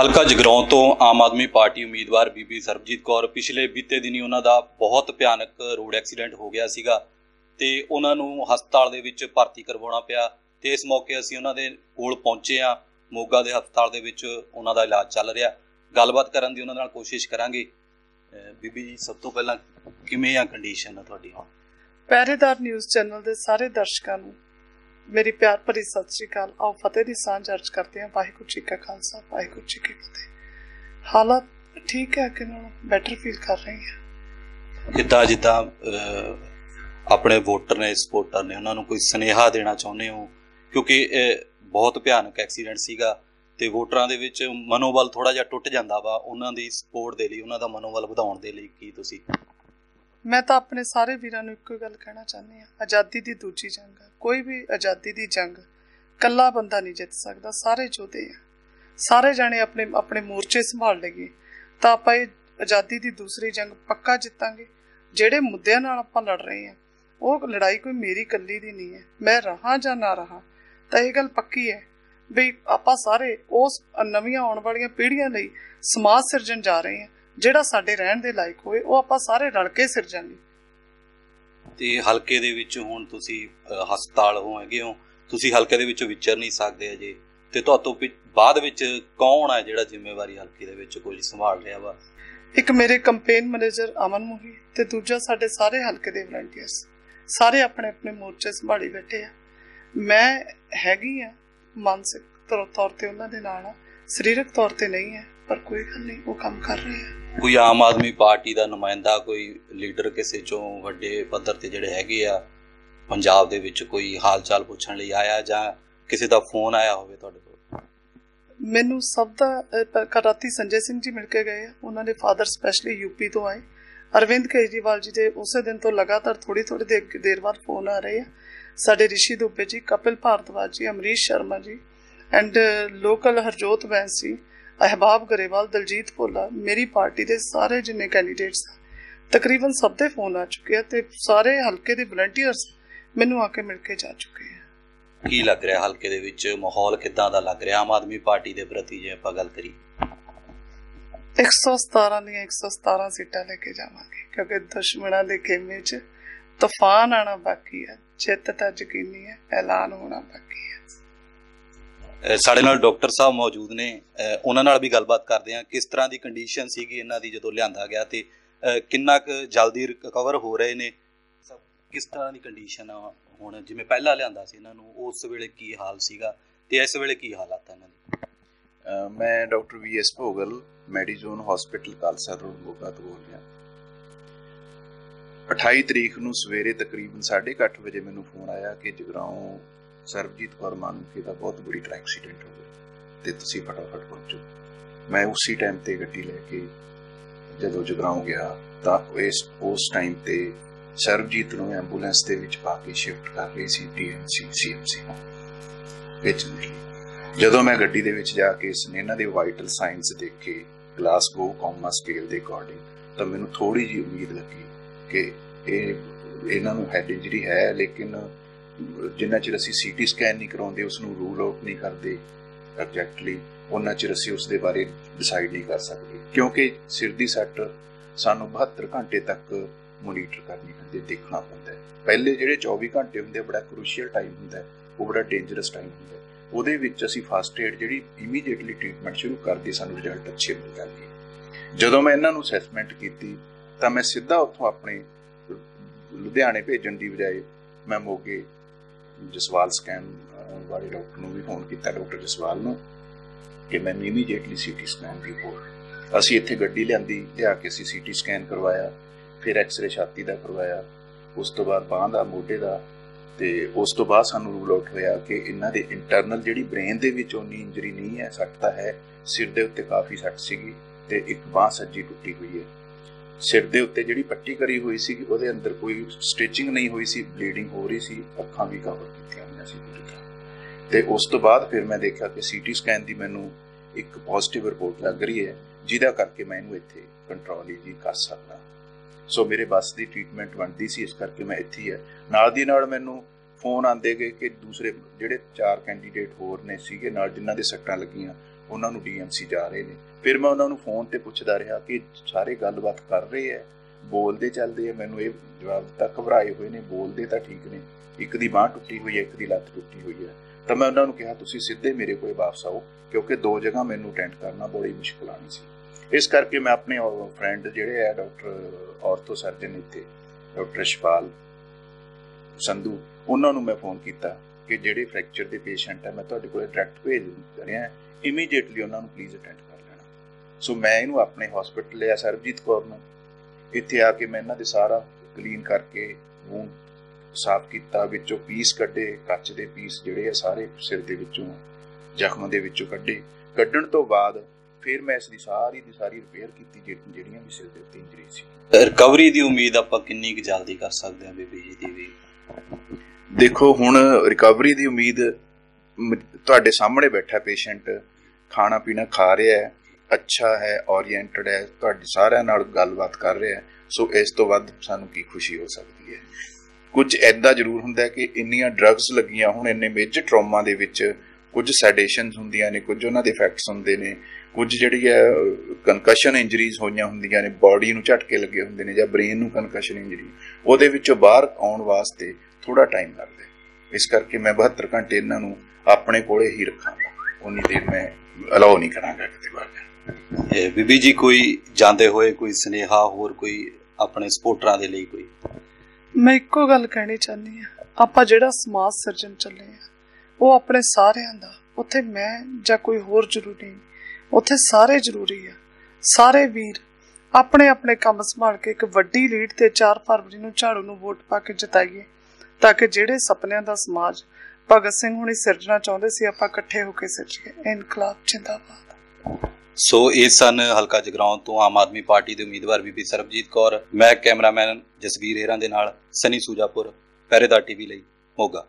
ਹਲਕਾ ਜਗਰਾਉਂ ਤੋਂ ਆਮ ਆਦਮੀ ਪਾਰਟੀ ਉਮੀਦਵਾਰ ਬੀਬੀ ਸਰਬਜੀਤ ਕੌਰ ਪਿਛਲੇ ਬੀਤੇ ਦਿਨੀ ਉਹਨਾਂ ਦਾ ਬਹੁਤ ਭਿਆਨਕ ਰੋਡ ਐਕਸੀਡੈਂਟ ਹੋ ਗਿਆ ਸੀਗਾ ਤੇ ਉਹਨਾਂ ਨੂੰ ਹਸਪਤਾਲ ਦੇ ਵਿੱਚ ਭਰਤੀ ਕਰਵਾਉਣਾ ਪਿਆ ਤੇ ਇਸ ਮੌਕੇ ਅਸੀਂ ਉਹਨਾਂ ਦੇ ਕੋਲ ਪਹੁੰਚੇ ਆ ਮੋਗਾ ਦੇ ਹਸਪਤਾਲ ਦੇ ਵਿੱਚ ਉਹਨਾਂ ਦਾ ਇਲਾਜ ਚੱਲ ਰਿਹਾ। ਗੱਲਬਾਤ ਕਰਨ ਦੀ ਉਹਨਾਂ ਨਾਲ ਕੋਸ਼ਿਸ਼ ਕਰਾਂਗੇ। ਬੀਬੀ ਜੀ, ਸਭ ਤੋਂ ਪਹਿਲਾਂ ਕਿਵੇਂ ਆ ਕੰਡੀਸ਼ਨ ਆ ਤੁਹਾਡੀ ਪਹਿਰੇਦਾਰ ਨਿਊਜ਼ ਚੈਨਲ ਦੇ ਸਾਰੇ ਦਰਸ਼ਕਾਂ ਨੂੰ ਮੇਰੀ ਪਿਆਰ ਭਰੀ ਸਤਿ ਸ੍ਰੀ ਅਕਾਲ। ਆਓ ਫਤਿਹ ਦੀ ਸਾਂਝ ਅਰਜ਼ ਕਰਦੇ ਹਾਂ। ਵਾਹਿਗੁਰੂ ਜੀ ਕਾ ਖਾਲਸਾ, ਵਾਹਿਗੁਰੂ ਜੀ ਕੀ ਫਤਿਹ। ਹਾਲਾਤ ਠੀਕ ਹੈ ਕਿ ਨਾਲ ਬੈਟਰ ਫੀਲ ਕਰ ਰਹੀ ਹਾਂ? ਜਿੱਦਾਂ ਜਿੱਦਾਂ ਆਪਣੇ ਵੋਟਰ ਨੇ ਸਪੋਰਟਰ ਨੇ ਉਹਨਾਂ ਨੂੰ ਕੋਈ ਸਨੇਹਾ ਦੇਣਾ ਚਾਹੁੰਦੇ ਹੋ? ਕਿਉਂਕਿ ਬਹੁਤ ਭਿਆਨਕ ਐਕਸੀਡੈਂਟ ਸੀਗਾ ਤੇ ਵੋਟਰਾਂ ਦੇ ਵਿੱਚ ਮਨੋਬਲ ਥੋੜਾ ਜਿਹਾ ਟੁੱਟ ਜਾਂਦਾ ਵਾ। ਉਹਨਾਂ ਦੀ ਸਪੋਰਟ ਦੇ ਲਈ, ਉਹਨਾਂ ਦਾ ਮਨੋਬਲ ਵਧਾਉਣ ਦੇ ਲਈ ਕੀ ਤੁਸੀਂ ਮੈਂ ਤਾਂ ਆਪਣੇ ਸਾਰੇ ਵੀਰਾਂ ਨੂੰ ਇੱਕੋ ਹੀ ਗੱਲ ਕਹਿਣਾ ਚਾਹੁੰਦੀ ਹਾਂ, ਆਜ਼ਾਦੀ ਦੀ ਦੂਜੀ ਜੰਗ ਕੋਈ ਵੀ ਆਜ਼ਾਦੀ ਦੀ ਜੰਗ ਕੱਲਾ ਬੰਦਾ ਨਹੀਂ ਜਿੱਤ ਸਕਦਾ, ਸਾਰੇ ਯੋਧੇ ਆ। ਸਾਰੇ ਜਾਣੇ ਆਪਣੇ ਆਪਣੇ ਮੋਰਚੇ ਸੰਭਾਲ ਲਈਏ, ਤਾਂ ਆਪਾਂ ਇਹ ਆਜ਼ਾਦੀ ਦੀ ਦੂਸਰੀ ਜੰਗ ਪੱਕਾ ਜਿੱਤਾਂਗੇ। ਜਿਹੜੇ ਮੁੱਦਿਆਂ ਨਾਲ ਆਪਾਂ ਲੜ ਰਹੇ ਹਾਂ, ਉਹ ਲੜਾਈ ਕੋਈ ਮੇਰੀ ਇਕੱਲੀ ਦੀ ਨਹੀਂ ਹੈ, ਮੈਂ ਰਹਾ ਜਾਂ ਨਾ ਰਹਾ, ਤਾਂ ਇਹ ਗੱਲ ਪੱਕੀ ਹੈ ਵੀ ਆਪਾਂ ਸਾਰੇ ਉਸ ਨਵੀਆਂ ਆਉਣ ਵਾਲੀਆਂ ਪੀੜ੍ਹੀਆਂ ਲਈ ਸਮਾਜ ਸਿਰਜਣ ਜਾ ਰਹੇ ਹਾਂ। ਜਿਹੜਾ ਸਾਡੇ ਰਹਿਣ ਦੇ ਲਾਇਕ ਹੋਵੇ ਉਹ ਆਪਾਂ ਸਾਰੇ ਰਲ ਕੇ ਸਿਰਜਾਂਗੇ ਤੇ ਹਲਕੇ ਦੇ ਵਿੱਚ ਹੁਣ ਤੁਸੀਂ ਹਸਪਤਾਲ ਹੋ ਹੈਗੇ ਹੋ ਤੁਸੀਂ ਹਲਕੇ ਦੇ ਵਿੱਚੋਂ ਵਿਚਰ ਨਹੀਂ ਸਕਦੇ ਅਜੇ। ਤੇ ਤੁਹਾਤੋਂ ਬਾਅਦ ਵਿੱਚ ਕੌਣ ਹੈ ਜਿਹੜਾ ਜ਼ਿੰਮੇਵਾਰੀ ਹਲਕੇ ਦੇ ਵਿੱਚ ਕੋਈ ਸੰਭਾਲ ਰਿਹਾ ਵਾ? ਇੱਕ ਮੇਰੇ ਕੰਪੇਨ ਮੈਨੇਜਰ ਅਮਨ ਮੋਹੀ ਤੇ ਦੂਜਾ ਸਾਡੇ ਸਾਰੇ ਹਲਕੇ ਦੇ ਵਲੰਟੀਅਰਸ। ਸਾਰੇ ਆਪਣੇ ਆਪਣੇ ਮੋਰਚੇ ਸੰਭਾਲੀ ਬੈਠੇ ਆ। ਮੈਂ ਹੈਗੀ ਆ ਮਾਨਸਿਕ ਤੌਰ ਤੌਰ ਤੇ ਉਹਨਾਂ ਦੇ ਨਾਲ ਆ ਸਰੀਰਕ ਤੌਰ ਤੇ ਨਹੀਂ ਹੈ ਪਰ ਕੋਈ ਗੱਲ ਨਹੀਂ ਉਹ ਕੰਮ ਕਰ ਰਹੇ ਆ। ਕੋਈ ਆਮ ਆਦਮੀ ਪਾਰਟੀ ਦਾ ਨੁਮਾਇੰਦਾ ਕੋਈ ਲੀਡਰ ਕਿਸੇ ਚੋਂ ਵੱਡੇ ਪੱਧਰ ਤੇ ਜਿਹੜੇ ਹੈਗੇ ਆ ਪੰਜਾਬ ਦੇ ਵਿੱਚ ਕੋਈ ਹਾਲ ਚਾਲ ਪੁੱਛਣ ਲਈ ਆਇਆ ਜਾਂ ਕਿਸੇ ਦਾ ਫੋਨ ਆਇਆ ਹੋਵੇ ਤੁਹਾਡੇ ਕੋਲ? ਮੈਨੂੰ ਸਭ ਦਾ ਰਾਤੀ ਸੰਜੇ ਸਿੰਘ ਜੀ ਮਿਲ ਕੇ ਗਏ ਉਹਨਾਂ ਦੇ ਫਾਦਰ ਸਪੈਸ਼ਲੀ ਯੂਪੀ ਤੋਂ ਆਏ। ਅਰਵਿੰਦ ਕੇਜਰੀਵਾਲ ਜੀ ਦੇ ਉਸੇ ਦਿਨ ਤੋਂ ਲਗਾਤਾਰ ਥੋੜੀ ਥੋੜੀ ਦੇਰ ਬਾਅਦ ਫੋਨ ਆ ਰਹੇ ਆ। ਸਾਡੇ ਰਿਸ਼ੀ ਦੁਬੇ ਜੀ ਕਪਿਲ ਭਾਰਤਵਾਜ ਜੀ ਅਮਰੀਸ਼ ਸ਼ਰਮਾ ਜੀ ਐਂਡ ਲੋਕਲ ਹਰਜੋਤ ਬੈਂਸ ਅਹਿਬਾਬ ਗਰੇਵਾਲ ਦਲਜੀਤ ਭੋਲਾ ਮੇਰੀ ਪਾਰਟੀ ਦੇ ਸਾਰੇ ਜਿੰਨੇ ਕੈਂਡੀਡੇਟਸ ਤਕਰੀਬਨ ਸਭ ਦੇ ਫੋਨ ਆ ਚੁੱਕੇ ਆ ਤੇ ਸਾਰੇ ਹਲਕੇ ਦੇ ਵਲੰਟੀਅਰਸ ਮੈਨੂੰ ਆ ਕੇ ਮਿਲ ਕੇ ਜਾ ਚੁੱਕੇ ਆ। ਕੀ ਲੱਗ ਰਿਹਾ ਹਲਕੇ ਦੇ ਵਿੱਚ? ਮਾਹੌਲ ਕਿਦਾਂ ਦਾ ਲੱਗ ਰਿਹਾ? ਆਮ ਆਦਮੀ ਪਾਰਟੀ ਦੇ ਪ੍ਰਤੀ ਜੇ ਆਪਾਂ ਗੱਲ ਕਰੀ 117 ਦੀਆਂ 117 ਸੀਟਾਂ ਲੈ ਕੇ ਜਾਵਾਂਗੇ ਕਿਉਂਕਿ ਦੁਸ਼ਮਣਾਂ ਦੇ ਖੇਮੇ 'ਚ ਤੂਫਾਨ ਆਣਾ ਬਾਕੀ ਹੈ ਜਿੱਤ ਤਾਂ ਯਕੀਨੀ ਹੈ ਐਲਾਨ ਹੋਣਾ ਬਾਕੀ ਹੈ ਸਾਡੇ ਨਾਲ ਡਾਕਟਰ ਸਾਹਿਬ ਮੌਜੂਦ ਨੇ। ਉਹਨਾਂ ਨਾਲ ਵੀ ਗੱਲਬਾਤ ਕਰਦੇ ਹਾਂ। ਕਿਸ ਤਰ੍ਹਾਂ ਦੀ ਕੰਡੀਸ਼ਨ ਸੀਗੀ ਇਹਨਾਂ ਦੀ ਜਦੋਂ ਲਿਆਂਦਾ ਗਿਆ ਤੇ ਕਿੰਨਾ ਕੁ ਜਲਦੀ ਰਿਕਵਰ ਹੋ ਰਹੇ ਨੇ? ਸਭ ਕਿਸ ਤਰ੍ਹਾਂ ਦੀ ਕੰਡੀਸ਼ਨ ਆ ਹੁਣ? ਜਿਵੇਂ ਪਹਿਲਾਂ ਲਿਆਂਦਾ ਸੀ ਇਹਨਾਂ ਨੂੰ, ਉਸ ਵੇਲੇ ਕੀ ਹਾਲ ਸੀਗਾ ਤੇ ਇਸ ਵੇਲੇ ਕੀ ਹਾਲਾਤ ਆ ਇਹਨਾਂ ਦੇ? ਮੈਂ doctor V S Bhogal, Medizone hospital Khalsa road, Moga ਤੋਂ ਬੋਲ ਰਿਹਾ। 28 ਤਰੀਕ ਨੂੰ ਸਵੇਰੇ ਤਕਰੀਬਨ 8:30 ਵਜੇ ਮੈਨੂੰ ਫੋਨ ਆਇਆ ਕਿ ਜਗਰਾਉਂ ਸਰਬਜੀਤ ਕੌਰ ਮਾਨੂਕੇ ਦਾ ਬਹੁਤ ਬੁਰੀ ਟਰੱਕ ਐਕਸੀਡੈਂਟ ਹੋ ਗਿਆ। ਤੇ ਤੁਸੀਂ ਫਟਾਫਟ ਪਹੁੰਚੋ। ਮੈਂ ਉਸੇ ਟਾਈਮ ਤੇ ਗੱਡੀ ਲੈ ਕੇ ਜਦੋਂ ਜਗਰਾਉਂ ਗਿਆ ਤਾਂ ਇਸ, ਉਸ ਟਾਈਮ ਤੇ ਸਰਬਜੀਤ ਨੂੰ ਐਂਬੂਲੈਂਸ ਦੇ ਵਿੱਚ ਪਾ ਕੇ ਸ਼ਿਫਟ ਕਰ ਰਹੀ ਸੀ ਡੀਐਮਸੀ ਸੀਐਮਸੀ ਵਿੱਚ ਲਈ ਜਦੋਂ ਮੈਂ ਗੱਡੀ ਦੇ ਵਿੱਚ ਜਾ ਕੇ ਇਸ ਇਹਨਾਂ ਦੇ ਵਾਈਟਲ ਸਾਈਨਸ ਦੇਖੇ ਗਲਾਸਗੋ ਕੌਮਾ ਸਕੇਲ ਦੇ ਅਕੋਰਡਿੰਗ ਤਾਂ ਮੈਨੂੰ ਥੋੜੀ ਜਿਹੀ ਉਮੀਦ ਲੱਗੀ ਕਿ ਇਹ, ਇਹਨਾਂ ਨੂੰ ਹੈਡ ਇੰਜਰੀ ਹੈ, ਲੇਕਿਨ ਜਿੰਨਾ ਚਿਰ ਅਸੀਂ ਸੀਟੀ ਸਕੈਨ ਨਹੀਂ ਕਰਾਉਂਦੇ ਉਸ ਨੂੰ ਰੂਲ ਆਊਟ ਨਹੀਂ ਕਰਦੇ ਐਗਜ਼ੈਕਟਲੀ ਉਹਨਾਂ ਚਿਰ ਅਸੀਂ ਉਸ ਦੇ ਬਾਰੇ ਡਿਸਾਈਡ ਨਹੀਂ ਕਰ ਸਕਦੇ। ਕਿਉਂਕਿ ਸਿਰ ਦੀ ਸੱਟ ਸਾਨੂੰ 72 ਘੰਟੇ ਤੱਕ ਮੋਨੀਟਰ ਕਰਨੀ ਹੁੰਦੀ ਹੈ, ਦੇਖਣਾ ਪੈਂਦਾ ਹੈ। ਪਹਿਲੇ ਜਿਹੜੇ 24 ਘੰਟੇ ਹੁੰਦੇ ਬੜਾ ਕ੍ਰੂਸ਼ੀਅਲ ਟਾਈਮ ਹੁੰਦਾ ਉਹ ਬੜਾ ਡੇਂਜਰਸ ਟਾਈਮ ਹੁੰਦਾ ਉਹਦੇ ਵਿੱਚ ਅਸੀਂ ਫਸਟ ਏਡ ਜਿਹੜੀ ਇਮੀਡੀਏਟਲੀ ਟ੍ਰੀਟਮੈਂਟ ਸ਼ੁਰੂ ਕਰਦੀ ਸਾਨੂੰ ਰਿਜ਼ਲਟ ਅੱਛੇ ਮਿਲ ਜਾਂਦੇ ਜਦੋਂ ਮੈਂ ਇਹਨਾਂ ਨੂੰ ਅਸੈਸਮੈਂਟ ਕੀਤੀ ਤਾਂ ਮੈਂ ਸਿੱਧਾ ਉੱਥੋਂ ਆਪਣੇ ਲੁਧਿਆਣੇ ਭੇਜਣ ਦੀ ਬਜਾਏ ਮੈਂ ਮੋਗੇ ਜਸਵਾਲ ਸਕੈਨ ਵਾਲੇ ਡਾਕਟਰ ਨੂੰ ਵੀ ਫੋਨ ਕੀਤਾ, ਡਾਕਟਰ ਜਸਵਾਲ ਨੂੰ, ਕਿ ਮੈਨੂੰ ਇਮੀਡੀਏਟਲੀ ਸੀਟੀ ਸਕੈਨ ਰਿਪੋਰਟ। ਅਸੀਂ ਇੱਥੇ ਗੱਡੀ ਲਿਆਂਦੀ, ਲਿਆ ਕੇ ਅਸੀਂ ਸੀਟੀ ਸਕੈਨ ਕਰਵਾਇਆ, ਫਿਰ ਐਕਸ-ਰੇ ਛਾਤੀ ਦਾ ਕਰਵਾਇਆ, ਉਸ ਤੋਂ ਬਾਅਦ ਬਾਂਹ ਦਾ, ਮੋਢੇ ਦਾ, ਤੇ ਉਸ ਤੋਂ ਬਾਅਦ ਸਾਨੂੰ ਰੂਲ ਆਊਟ ਹੋਇਆ ਕਿ ਇਹਨਾਂ ਦੇ ਇੰਟਰਨਲ ਜਿਹੜੀ ਬ੍ਰੇਨ ਦੇ ਵਿੱਚ ਉਨੀ ਇੰਜਰੀ ਨਹੀਂ ਹੈ, ਸੱਟ ਤਾਂ ਹੈ, ਸਿਰ ਦੇ ਉੱਤੇ ਕਾਫੀ ਸੱਟ ਸੀਗੀ, ਤੇ ਇੱਕ ਬਾਂਹ ਸੱਜੀ ਟੁੱਟੀ ਹੋਈ ਹੈ। ਸਿਰ ਦੇ ਉੱਤੇ ਜਿਹੜੀ ਪੱਟੀ ਕਰੀ ਹੋਈ ਸੀ ਉਹਦੇ ਅੰਦਰ ਕੋਈ ਸਟਿਚਿੰਗ ਨਹੀਂ ਹੋਈ ਸੀ ਬਲੀਡਿੰਗ ਹੋ ਰਹੀ ਸੀ, ਅੱਖਾਂ ਵੀ ਕਵਰ ਕੀਤੀਆਂ ਹੋਈਆਂ ਸੀ ਪੂਰੀ ਤਰ੍ਹਾਂ। ਤੇ ਉਸ ਤੋਂ ਬਾਅਦ ਫਿਰ ਮੈਂ ਦੇਖਿਆ ਕਿ ਸੀਟੀ ਸਕੈਨ ਦੀ ਮੈਨੂੰ ਇੱਕ ਪੋਜ਼ਿਟਿਵ ਰਿਪੋਰਟ ਲੱਗ ਰਹੀ ਹੈ, ਜਿਹਦਾ ਕਰਕੇ ਮੈਂ ਇਹਨੂੰ ਇੱਥੇ ਕੰਟਰੋਲ ਹੀ ਕਰ ਸਕਦਾ। ਸੋ ਮੇਰੇ ਬੱਸ ਦੀ ਟ੍ਰੀਟਮੈਂਟ ਬਣਦੀ ਸੀ, ਇਸ ਕਰਕੇ ਮੈਂ ਇੱਥੇ ਹੀ ਹੈ। ਨਾਲ ਦੀ ਨਾਲ ਮੈਨੂੰ ਫੋਨ ਆਂਦੇ ਗਏ ਕਿ ਦੂਸਰੇ ਜਿਹੜੇ ਚਾਰ ਕੈਂਡੀਡੇਟ ਹੋਰ ਨੇ ਸੀਗੇ ਨਾਲ ਜਿਨ੍ਹਾਂ ਦੇ ਸੱਟਾਂ ਲੱਗੀਆਂ, ਉਹਨਾਂ ਨੂੰ ਡੀਐਮਸੀ ਜਾ ਰਹੇ ਨੇ। ਫਿਰ ਮੈਂ ਉਹਨਾਂ ਨੂੰ ਫੋਨ ਤੇ ਪੁੱਛਦਾ ਰਿਹਾ ਕਿ ਸਾਰੇ ਗੱਲਬਾਤ ਕਰ ਰਹੇ ਐ? ਬੋਲਦੇ ਚੱਲਦੇ ਆ ਮੈਨੂੰ ਇਹ ਜਵਾਬ ਦਿੱਤਾ, ਘਬਰਾਏ ਹੋਏ ਨੇ, ਬੋਲਦੇ ਤਾਂ ਠੀਕ ਨੇ। ਇੱਕ ਦੀ ਬਾਹ ਟੁੱਟੀ ਹੋਈ ਹੈ ਇੱਕ ਦੀ ਲੱਤ ਟੁੱਟੀ ਹੋਈ ਹੈ ਤਾਂ ਮੈਂ ਉਹਨਾਂ ਨੂੰ ਕਿਹਾ, ਤੁਸੀਂ ਸਿੱਧੇ ਮੇਰੇ ਕੋਲ ਵਾਪਸ ਆਓ, ਕਿਉਂਕਿ ਦੋ ਜਗ੍ਹਾ ਮੈਨੂੰ ਅਟੈਂਡ ਕਰਨਾ ਬੜੀ ਮੁਸ਼ਕਲ ਆਣੀ ਸੀ। ਇਸ ਕਰਕੇ ਮੈਂ ਆਪਣੇ ਫਰੈਂਡ ਜਿਹੜੇ ਆ ਡਾਕਟਰ ਆਰਥੋ ਸਰਜਨ ਇੱਥੇ, ਡਾਕਟਰ ਸ਼ਪਾਲ ਸੰਧੂ, ਉਹਨਾਂ ਨੂੰ ਮੈਂ ਫੋਨ ਕੀਤਾ ਕਿ ਜਿਹੜੇ ਫ੍ਰੈਕਚਰ ਦੇ ਪੇਸ਼ੈਂਟ ਹੈ ਮੈਂ ਤੁਹਾਡੇ ਕੋਲ ਡਾਇਰੈਕਟ ਭੇਜ ਰਿਹਾ ਇਮੀਡੀਏਟਲੀ ਉਹਨਾਂ ਨੂੰ ਪਲੀਜ਼ ਅਟੈਂਡ ਕਰ ਲੈਣਾ। ਸੋ ਮੈਂ ਇਹਨੂੰ ਆਪਣੇ ਹਸਪੀਟਲ ਲਿਆ, ਸਰਬਜੀਤ ਕੌਰ ਨੂੰ। ਇੱਥੇ ਆ ਕੇ ਮੈਂ ਇਹਨਾਂ ਦੇ ਸਾਰਾ ਕਲੀਨ ਕਰਕੇ ਵੂਨ ਸਾਫ਼ ਕੀਤਾ, ਵਿੱਚੋਂ ਪੀਸ ਕੱਢੇ, ਕੱਚ ਦੇ ਪੀਸ ਜਿਹੜੇ ਆ ਸਾਰੇ ਸਿਰ ਦੇ ਵਿੱਚੋਂ, ਜ਼ਖਮ ਦੇ ਵਿੱਚੋਂ ਕੱਢੇ। ਕੱਢਣ ਤੋਂ ਬਾਅਦ ਫਿਰ ਮੈਂ ਇਸ ਦੀ ਸਾਰੀ ਦੀ ਸਾਰੀ ਰਿਪੇਅਰ ਕੀਤੀ ਜਿਹੜੀ- ਜਿਹੜੀਆਂ ਵੀ ਸਿਰ ਦੇ ਉੱਤੇ ਇੰਜਰੀ ਸੀ। ਰਿਕਵਰੀ ਦੀ ਉਮੀਦ ਆਪਾਂ ਕਿੰਨੀ ਕੁ ਜਲਦੀ ਕਰ ਸਕਦੇ ਹਾਂ ਬੀਬੀ ਦੇਖੋ, ਹੁਣ ਰਿਕਵਰੀ ਦੀ ਉਮੀਦ ਮ- ਤੁਹਾਡੇ ਸਾਹਮਣੇ ਬੈਠਾ ਪੇਸ਼ੈਂਟ ਖਾਣਾ ਪੀਣਾ ਖਾ ਰਿਹਾ ਹੈ, ਅੱਛਾ ਹੈ ਓਰੀਐਂਟਡ ਹੈ, ਤੁਹਾਡੇ ਸਾਰਿਆਂ ਨਾਲ ਗੱਲਬਾਤ ਕਰ ਰਿਹਾ ਹੈ, ਸੋ ਇਸ ਤੋਂ ਵੱਧ ਸਾਨੂੰ ਕੀ ਖੁਸ਼ੀ ਹੋ ਸਕਦੀ ਹੈ? ਕੁਝ ਐਦਾਂ ਜ਼ਰੂਰ ਹੁੰਦਾ ਹੈ ਕਿ ਇੰਨੀਆਂ ਡਰੱਗਸ ਲੱਗੀਆਂ ਹੁਣ, ਇੰਨੇ ਮੇਜਰ ਟਰਾਮਾ ਦੇ ਵਿੱਚ ਕੁਝ ਸੈਡੇਸ਼ਨਸ ਹੁੰਦੀਆਂ ਨੇ, ਕੁਝ ਉਹਨਾਂ ਦੇ ਇਫੈਕਟਸ ਹੁੰਦੇ ਨੇ, ਕੁਝ ਜਿਹੜੀ ਹੈ ਕਨਕਸ਼ਨ ਇੰਜਰੀਜ਼ ਹੋਈਆਂ ਹੁੰਦੀਆਂ ਨੇ ਬਾਡੀ ਨੂੰ ਝਟਕੇ ਲੱਗੇ ਹੁੰਦੇ ਨੇ ਜਾਂ ਬ੍ਰੇਨ ਨੂੰ ਕਨਕਸ਼ਨ ਇੰਜਰੀ ਉਹਦੇ ਵਿੱਚੋਂ ਬਾਹਰ ਆਉਣ ਵਾਸਤੇ ਥੋੜਾ ਟਾਈਮ ਲੱਗਦਾ ਹੈ। ਇਸ ਕਰਕੇ ਮੈਂ 72 ਘੰਟੇ ਇਹਨਾਂ ਨੂੰ ਆਪਣੇ ਕੋਲੇ ਹੀ ਰੱਖਾਂਗਾ। ਉਨੀ ਦੇਰ ਮੈਂ ਅਲਾਉ ਨਹੀਂ ਕਰਾਂਗਾ ਕਿਤੇ ਬਾਹਰ ਇਹ ਬੀਬੀ ਜੀ ਕੋਈ ਜਾਂਦੇ ਹੋਏ ਕੋਈ ਸਨੇਹਾ ਹੋਰ ਕੋਈ ਆਪਣੇ ਸਪੋਰਟਰਾਂ ਦੇ ਲਈ ਕੋਈ? ਮੈਂ ਇੱਕੋ ਗੱਲ ਕਹਿਣੀ ਚਾਹੁੰਦੀ ਆ ਆਪਾਂ ਜਿਹੜਾ ਸਮਾਜ ਸਿਰਜਣ ਚੱਲੇ ਆ ਉਹ ਆਪਣੇ ਸਾਰਿਆਂ ਦਾ। ਉੱਥੇ ਮੈਂ ਜਾਂ ਕੋਈ ਹੋਰ ਜ਼ਰੂਰੀ ਨਹੀਂ। ਉੱਥੇ ਸਾਰੇ ਜ਼ਰੂਰੀ ਆ। ਸਾਰੇ ਵੀਰ ਆਪਣੇ ਆਪਣੇ ਕੰਮ ਸੰਭਾਲ ਕੇ ਇੱਕ ਵੱਡੀ ਲੀਡ ਤੇ 4 ਫਰਵਰੀ ਨੂੰ ਝਾੜੂ ਨੂੰ ਵੋਟ ਪਾ ਕੇ ਜਿਤਾਈਏ। ਤਾਂ ਕਿ ਜਿਹੜੇ ਸੁਪਨਿਆਂ ਦਾ ਸਮਾਜ ਭਗਤ ਸਿੰਘ ਹੁਣੀ ਸਿਰਜਣਾ ਚਾਹੁੰਦੇ ਸੀ, ਆਪਾਂ ਇਕੱਠੇ ਹੋ ਕੇ ਸਿਰਜੀਏ ਇਨਕਲਾਬ ਜਿੰਦਾਬਾਦ। ਸੋ ਇਹ ਸਨ ਹਲਕਾ ਜਗਰਾਉਂ ਤੋਂ ਆਮ ਆਦਮੀ ਪਾਰਟੀ ਦੇ ਉਮੀਦਵਾਰ ਬੀਬੀ ਸਰਬਜੀਤ ਕੌਰ। ਮੈਂ ਕੈਮਰਾਮੈਨ ਜਸਵੀਰ ਹੇਰਾਂ ਦੇ ਨਾਲ ਸਨੀ ਸੂਜਾਪੁਰ, ਪਹਿਰੇਦਾਰ ਟੀਵੀ ਲਈ ਮੋਗਾ।